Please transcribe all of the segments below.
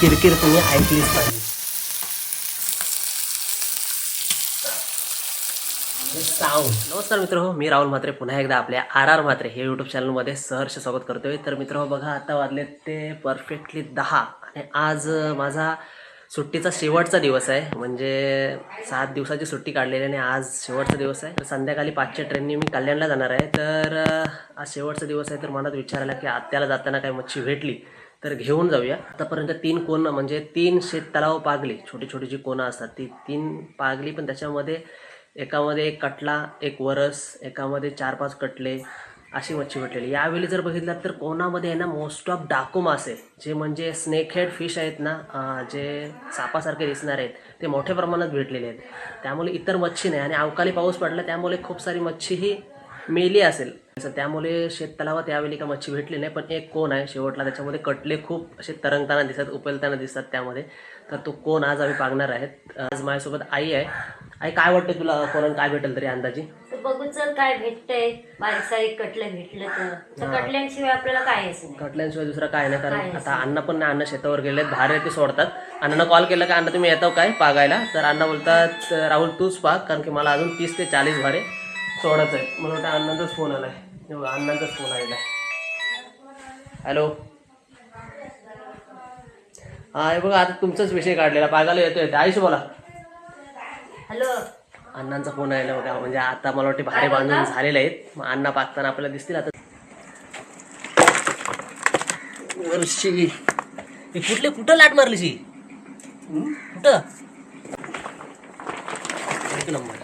किरकिर तुम्ही ऐकलीच पाहिजे नमस्कार मित्र हो मी राहुल म्हात्रे. पुन्हा एकदा आपल्या आर आर म्हात्रे हे यूट्यूब चॅनलमध्ये सहर्ष स्वागत करतोय. तर मित्र हो बघा आता वाजले ते परफेक्टली दहा. आणि आज माझा सुट्टीचा शेवटचा दिवस आहे. म्हणजे सात दिवसाची सुट्टी काढलेली आणि आज शेवटचा दिवस आहे. तर संध्याकाळी पाचच्या ट्रेनने मी कल्याणला जाणार आहे. तर आज शेवटचा दिवस आहे. तर मनात विचार आला की आत्याला जाताना काही मच्छी भेटली तर घेऊन जाऊया. आतापर्यंत तीन कोण म्हणजे तीन शेत तलाव पागली. छोटी छोटी जी कोणं असतात ती तीन पागली. पण त्याच्यामध्ये एकामध्ये एक कटला एक वरस एकामध्ये चार पाच कटले अशी मच्छी भेटलेली. यावेळी जर बघितलं तर कोणामध्ये आहे ना मोस्ट ऑफ डाकू मासे जे म्हणजे स्नेक हेड फिश आहेत ना जे सापासारखे दिसणार आहेत ते मोठ्या प्रमाणात भेटलेले आहेत. त्यामुळे इतर मच्छी नाही. आणि अवकाळी पाऊस पडला त्यामुळे खूप सारी मच्छी ही मेली असेल. त्यामुळे शेततलावात यावेळी का मच्छी भेटली नाही पण एक कोण आहे शेवटला त्याच्यामध्ये कटले खूप असे तरंगताना दिसतात उपेलताना दिसतात त्यामध्ये. तर तो कोण आज आम्ही पागणार आहेत. आज माझ्यासोबत आई आहे. आई काय वाटतं तुला कोणाला काय भेटेल तरी अंदाजी? तर चल काय भेटतंय. बारीक सारीक कटलं भेटलं तर. तर कटल्यांशिवाय आपल्याला कायच नाही. कटल्यांशिवाय दुसरा काय नाही कारण आता अण्णा पण नाही अण्णा शेतावर गेलेत बाहेर ते सोडतात. अण्णांना कॉल केला का अण्णा तुम्ही येतो काय पागायला? तर अण्णा बोलतात राहुल तूच पाग कारण की मला अजून तीस ते चाळीस भारे सोडायचं आहे मला वाटतं अण्णांचाच फोन आलाय. बघा, अण्णांचाच फोन आलेला आहे. हॅलो हा हे बघा आता तुमचाच विषय काढलेला. पागायला येतोय आयुष बोला. हॅलो. अण्णांचा फोन आलेला बघा म्हणजे आता मला वाटते भारे बांधून झालेले आहेत. मग अण्णा पाकताना आपल्याला दिसतील आता. वर्षी हे कुठले कुठं लाट मारली शी कुठं? एक नंबर.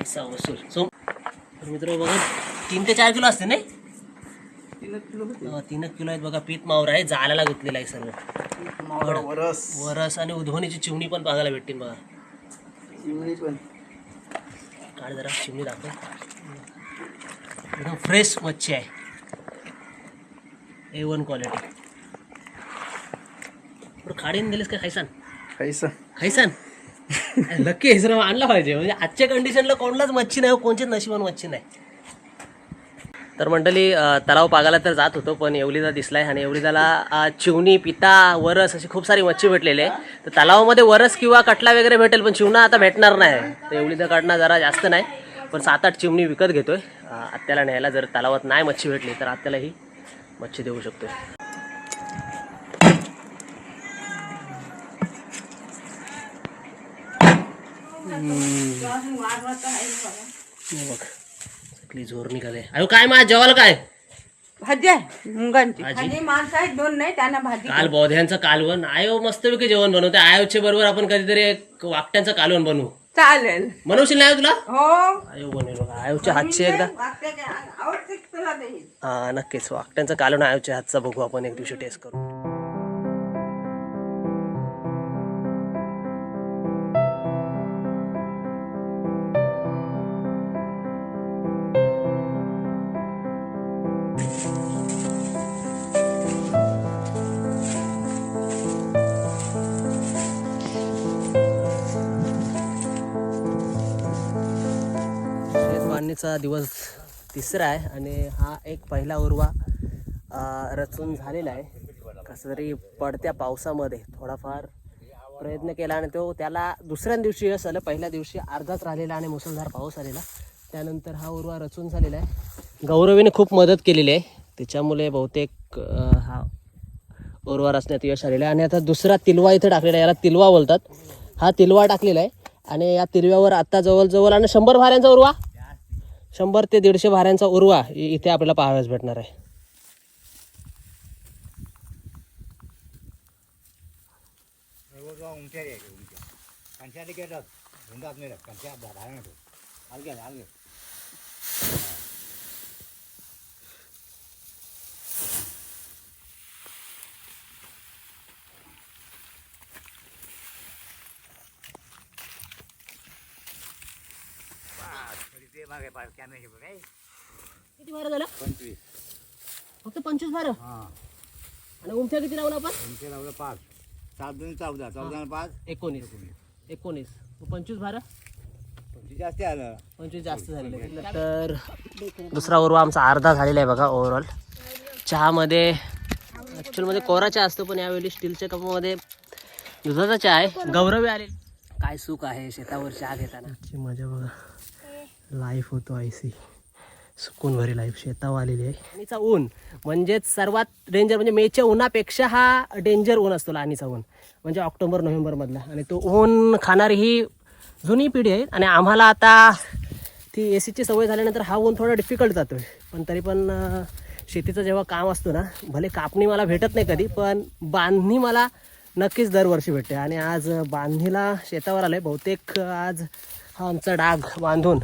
ऐसा वसूल. सो तर मित्र बघा तीन ते चार किलो असते नाही? तीन एक किलो आहेत बघा पीठ मावर आहे जाळाला गुंतलेला आहे सर्व. वरस. वरस आणि उधवणीची चिमणी पण बघायला भेटतील बघा. पण. काढ जरा चिमणी दाखव. एकदम फ्रेश मच्छी आहे. ए वन क्वालिटी खाडीन दिलीस का खायसान? खायसान? लकी हेच राव आणला पाहिजे. म्हणजे आजच्या कंडिशनला कोणलाच मच्छी नाही कोणचीच नशिबान मच्छी नाही. तर मंडळी तलाव पागायला तर जात होतो पण एवढीदा दिसलाय आणि एवढीदाला अं, चिवणी पिता वरस अशी खूप सारी मच्छी भेटलेली आहे. तर तलावामध्ये वरस किंवा कटला वगैरे भेटेल पण चिवणा आता भेटणार नाही. तर एवढीदा काढणं जरा जास्त नाही पण सात आठ चिमणी विकत घेतोय. आत्याला न्यायला जर तलावात नाही मच्छी भेटली तर आत्याला ही मच्छी देऊ शकतोय. बघ सगळी जोर निघाले. अयो काय मा जेवायला काय? भाजी आहे मुंगांची. भाजी? भाजी माणसं आहेत दोन नाही त्यांना भाजी काल बौद्ध्यांचं कालवण. आयो मस्तपैकी जेवण बनवते आयोच्या बरोबर आपण कधीतरी एक वाकट्यांचं कालवण बनवू. चालेल. बनवशील नाही तुला? हो. आयो बनेल बघा. आयोच्या हातची एकदा. वाक्याच्या आवडते तुला देईल हा नक्कीच. वाकट्यांचं कालवण आयोच्या हातचा बघू आपण. एक दिवशी टेस्ट करू शेत दिवस तिसरा आहे आणि हा एक पहिला उरवा रचून झालेला आहे. कसं तरी पडत्या पावसामध्ये थोडाफार प्रयत्न केला आणि तो त्याला दुसऱ्या दिवशी यश आलं पहिल्या दिवशी अर्धाच राहिलेला आणि मुसळधार पाऊस आलेला. त्यानंतर हा उरवा रचून झालेला आहे. गौरवीने खूप मदत केलेली आहे. त्याच्यामुळे बहुतेक हा उरवा रचण्यात यश आलेलं आहे. आणि आता दुसरा तिलवा इथं टाकलेला आहे. याला तिलवा बोलतात. हा तिलवा टाकलेला आहे. आणि या तिलव्यावर आत्ता जवळजवळ आणि शंभर भाऱ्यांचा उरवा. शंभर ते दीडशे भाऱ्यांचा उर्वा इथे आपल्याला पाहाव्यास भेटणार आहे. किती भारं झालं? पंचवीस. फक्त पंचवीस भारं हा. आणि उमच्या किती लावलं आपण? तुमचे लावलं पाच. सात दोन चौदा. चौदा आणि पाच. एकोणीस. एकोणीस. पंचवीस भारं पंचवीस जास्त आलं पंचवीस जास्त झालेले तर दुसरा ओरवा आमचा अर्धा झालेला आहे बघा ओव्हरऑल चहामध्ये ॲक्च्युअलमध्ये कोरा चहा असतो पण यावेळी स्टीलच्या कपामध्ये दुधाचा चहा आहे. गौरवी आले काय सुख आहे शेतावर चहा घेताना. मजा बघा. लाईफ होतो आयसी सुकून भरी लाईफ शेतावर आलेली आहे. लाणीचा ऊन. म्हणजेच सर्वात डेंजर म्हणजे मेच्या उन्हापेक्षा हा डेंजर ऊन असतो लाणीचा ऊन. म्हणजे ऑक्टोबर नोव्हेंबरमधला आणि तो ऊन खाणारी ही जुनी पिढी आहे. आणि आम्हाला आता ती ए सीची सवय झाल्यानंतर हा ऊन थोडा डिफिकल्ट जातो आहे पण तरी पण शेतीचं जेव्हा काम असतो ना भले कापणी मला भेटत नाही कधी पण बांधणी मला नक्कीच दरवर्षी भेटते. आणि आज बांधणीला शेतावर आलं आहे बहुतेक आज हा आमचा डाग बांधून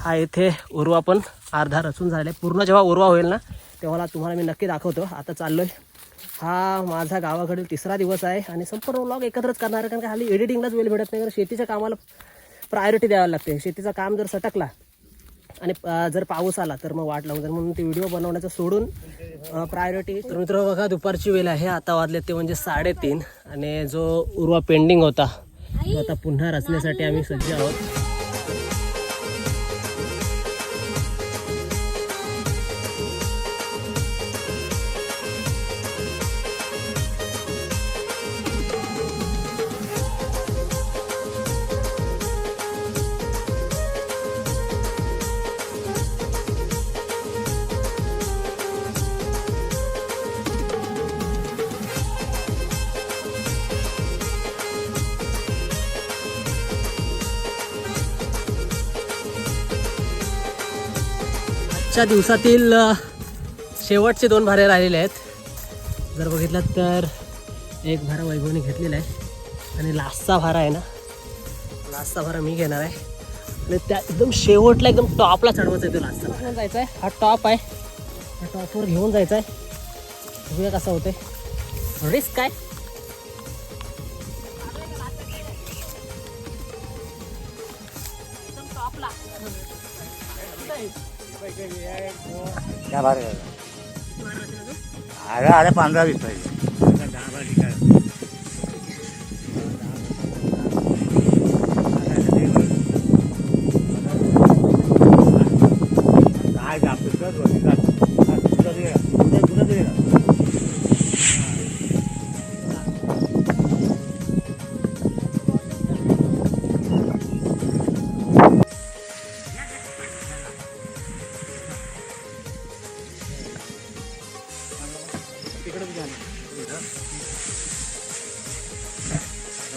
हा इथे उर्वा पण अर्धा रचून झाला आहे पूर्ण जेव्हा उर्वा होईल ना तेव्हा तुम्हाला मी नक्की दाखवतो. आता चाललो आहे हा माझा गावाकडील तिसरा दिवस आहे आणि संपूर्ण ब्लॉग एकत्रच करणार आहे कारण का हल्ली एडिटिंगलाच वेळ भेटत नाही कारण शेतीच्या कामाला प्रायोरिटी द्यावी लागते. शेतीचं काम जर सटकला आणि जर पाऊस आला तर मग वाट लावून. म्हणून ते व्हिडिओ बनवण्याचं सोडून प्रायोरिटी तर मित्र बघा दुपारची वेळ आहे. आता वाजले ते म्हणजे साडेतीन आणि जो उर्वा पेंडिंग होता तो आता पुन्हा रचण्यासाठी आम्ही सज्ज आहोत. आजच्या दिवसातील शेवटचे दोन भारे राहिलेले आहेत. जर बघितलं तर एक भारा वैभवने घेतलेला आहे. आणि लास्टचा भारा आहे ना लास्टचा भारा मी घेणार आहे. आणि त्या एकदम शेवटला एकदम टॉपला चढवायचा आहे तो लास्टचा घेऊन जायचा आहे हा टॉप आहे. हा टॉपवर घेऊन जायचा आहे बघूया कसं होते रिस्क काय? त्या भारी अरे अरे पंधरा वीस पाहिजे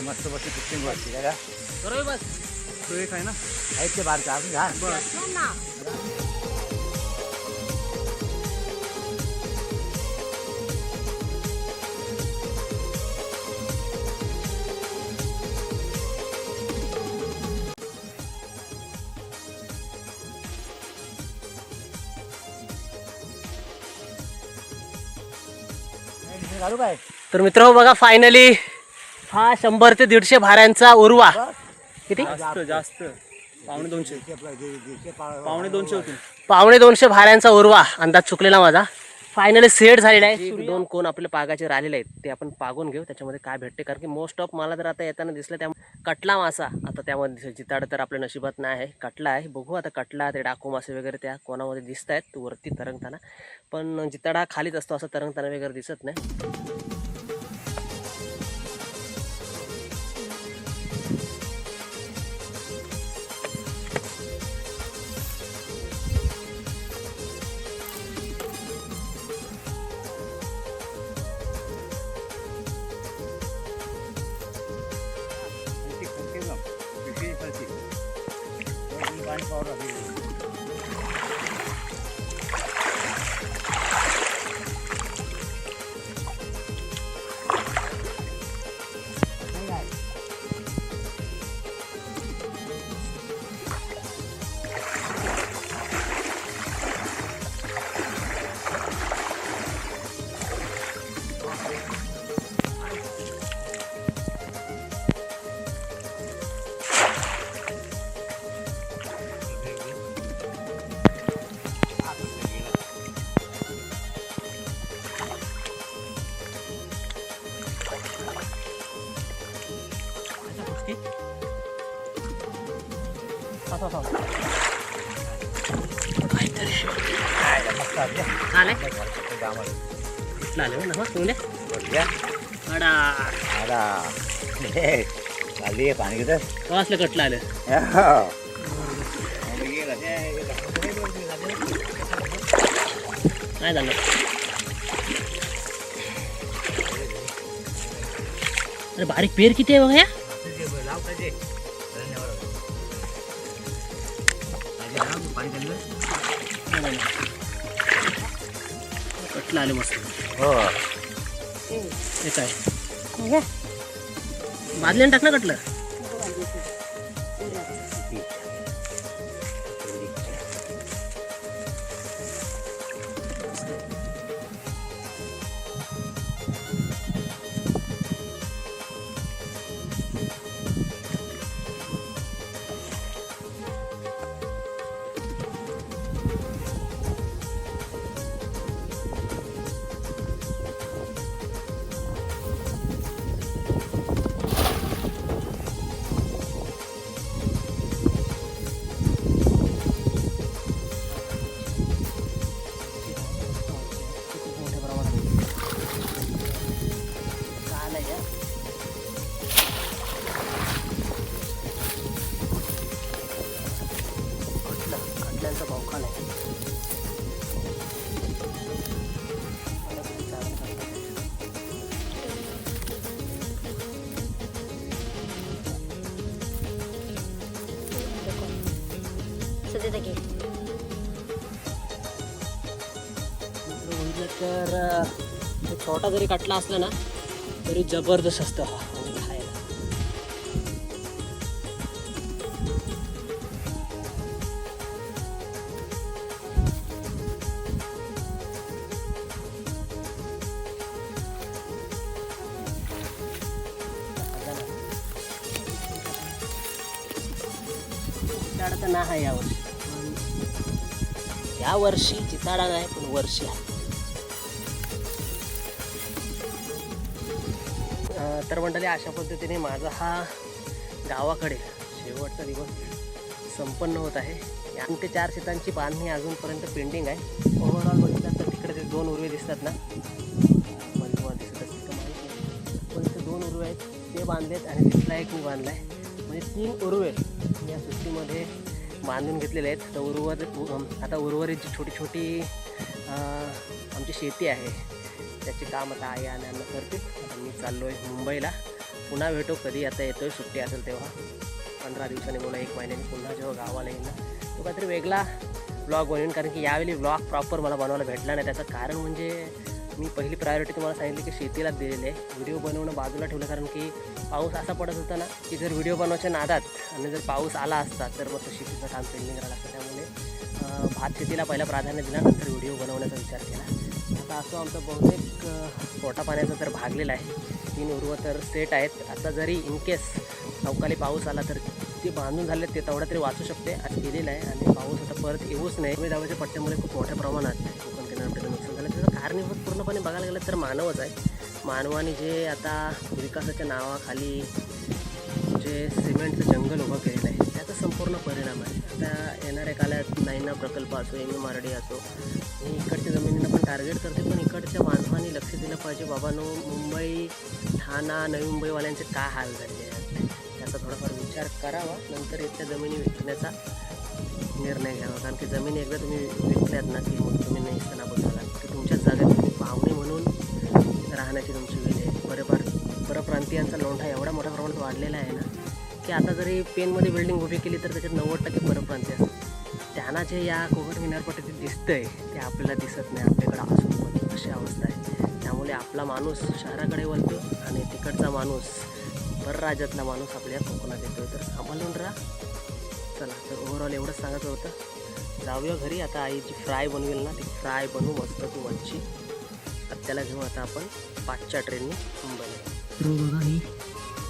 मस्त मस्त फिफ्टीन वाटते का बरोबर. बस तो एक आहे ना? आहेत ते बारका. आपण घ्या घालू काय तर मित्र बघा फायनली हा शंभर ते दीडशे भाऱ्यांचा उर्वा. किती? जास्त जास्त. पावणे दोनशे. पावणे दोनशे पावणे दोनशे भाऱ्यांचा उर्वा. अंदाज चुकलेला माझा. फायनली सेट झालेला आहे. दोन कोण आपले पागाचे राहिलेले आहेत ते आपण पागून घेऊ. त्याच्यामध्ये काय भेटते? कारण की मोस्ट ऑफ मला जर आता येताना दिसलं त्या कटला मासा. आता त्यामध्ये जिताड तर आपल्या नशिबात नाही आहे. कटला आहे. बघू आता कटला ते डाकू मासे वगैरे त्या कोणामध्ये दिसत आहेत वरती तरंगताना. पण जिताडा खालीच असतो असं तरंगताना वगैरे दिसत नाही. पाणी कटलं आलं काय झालं अरे बारीक पेर किती आहे बघा या कटलं आले मस्त हे काय? भाजल्याने टाक ना कटलं. म्हटलं तर छोटा जरी कटला असला ना तरी जबरदस्त असतं हा म्हणजे खायला. तर नाही आहे यावर्षी या वर्षी चिताडा नाही पण वर्षी आहे. तर मंडळी अशा पद्धतीने माझा हा गावाकडे शेवटचा दिवस संपन्न होत आहे. आणि ते चार शेतांची बांधणी अजूनपर्यंत पेंडिंग आहे. ओव्हरऑल बघितलं तर तिकडे ते दोन उर्वे दिसतात ना. पण ते दोन उर्वे आहेत. ते बांधलेत आणि तिथला एक मी बांधला आहे म्हणजे तीन उर्वे या सुट्टीमध्ये बांधून घेतलेले आहेत. तर उर्वर आता उर्वरित जी छोटी छोटी आमची शेती आहे त्याचे काम आता आई आणि अन्न करते आता मी चाललो आहे मुंबईला. पुन्हा भेटो. कधी आता येतोय सुट्टी असेल तेव्हा. पंधरा दिवसांनी बोला एक महिन्याने पुन्हा जेव्हा गावाला येईल ना. तो काहीतरी वेगळा ब्लॉग बनवेन कारण की यावेळी ब्लॉग प्रॉपर मला बनवायला भेटला नाही. त्याचं कारण म्हणजे मी पहिली प्रायोरिटी तुम्हाला सांगितली की शेतीला दिलेली आहे. व्हिडिओ बनवणं बाजूला ठेवलं कारण की पाऊस असा पडत होता ना की जर व्हिडिओ बनवायच्या नादात आणि जर पाऊस आला असता तर मग तो शेतीचं काम पेंडिंग करायला असतं. त्यामुळे भात शेतीला पहिला प्राधान्य दिला नंतर व्हिडिओ बनवण्याचा विचार केला. आता असं आमचा बहुतेक पोटा पाण्याचा तर भागलेला आहे. तीन उर्व तर सेट आहेत. आता जरी इनकेस अवकाळी पाऊस आला तर ते बांधून झाले ते तेवढं तरी वाचू शकते. आज केलेलं आहे. आणि पाऊस आता परत येऊच नाही. कमी दाबाच्या पट्ट्यामुळे खूप मोठ्या प्रमाणात कोकण किनारपट्टी कारणीभूत पूर्णपणे बघायला गेलं तर मानवच आहे. मानवाने जे आता विकासाच्या नावाखाली जे सिमेंटचं जंगल उभं केलेलं आहे त्याचा संपूर्ण परिणाम आहे. आता येणाऱ्या काळात नाईना प्रकल्प असो एम एम आर डी असो मी इकडच्या जमिनींना पण टार्गेट करते पण इकडच्या मानवाने लक्ष दिलं पाहिजे बाबांनो मुंबई ठाणा नवी मुंबईवाल्यांचे काय हाल झाले आहेत? त्याचा थोडाफार विचार करावा नंतर इथल्या जमिनी विकण्याचा निर्णय घ्यावा. कारण की जमिनी एकदा तुम्ही विकल्यात ना की मग तुम्ही नाही इस्तानाबूत पाहुणे म्हणून राहण्याची तुमची वेळ आहे. परपर परप्रांतीयांचा लोंढा एवढा मोठ्या प्रमाणात वाढलेला आहे ना की आता जरी पेनमध्ये बिल्डिंग उभी केली तर त्याच्यात नव्वद टक्के परप्रांती असतात त्यांना जे या कोकण किनारपट्टीत आहे ते आपल्याला दिसत नाही. आपल्याकडं असून पण अशी अवस्था आहे. त्यामुळे आपला माणूस शहराकडे वळतो आणि तिकडचा माणूस परराज्यातला माणूस आपल्या कोकणात येतो तर सांभाळून राहा. चला तर ओव्हरऑल एवढंच सांगायचं होतं. जाऊया घरी. आता आई जी फ्राय बनवेल ना ती फ्राय बनवू मस्त तू मच्छी त्याला घेऊ आता आपण पाचच्या ट्रेनने मुंबईला. बघा ही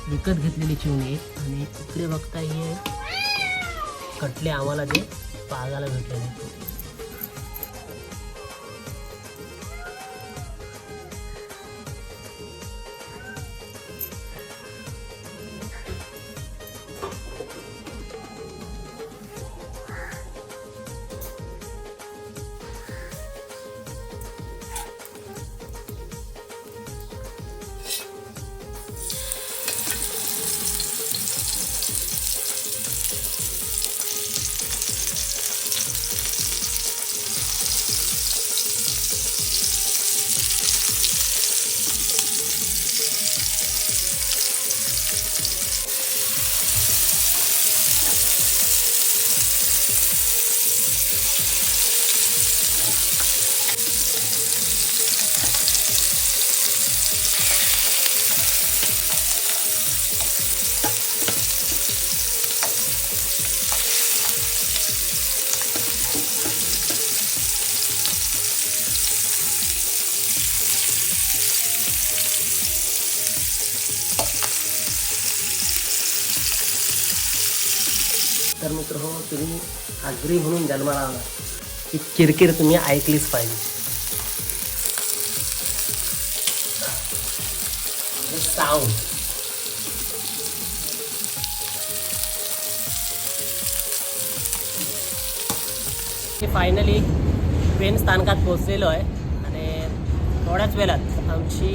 विकत घेतलेली चिवणी आहे आणि इकडे बघता हे कटले आम्हाला जे पागायला भेटलेले. तर मित्र हो तुम्ही आगरी म्हणून जन्माला आला. ही किरकिर तुम्ही ऐकलीच पाहिजे. साऊंड फायनली पेन स्थानकात पोहोचलेलो आहे आणि थोड्याच वेळात आमची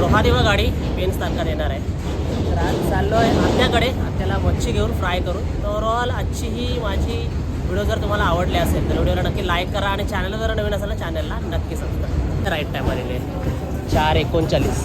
रोहादेवा गाडी पेन स्थानकात येणार आहे. तर आज चाललो आहे आत्याकडे. आत्याला मच्छी घेऊन फ्राय करून. तर ओव्हरऑल आजची ही माझी व्हिडिओ जर तुम्हाला आवडले असेल तर व्हिडिओला नक्की लाईक करा आणि चॅनल जर नवीन असेल ना चॅनलला नक्की सबस्क्राईब राईट टाईम आलेले चार एकोणचाळीस.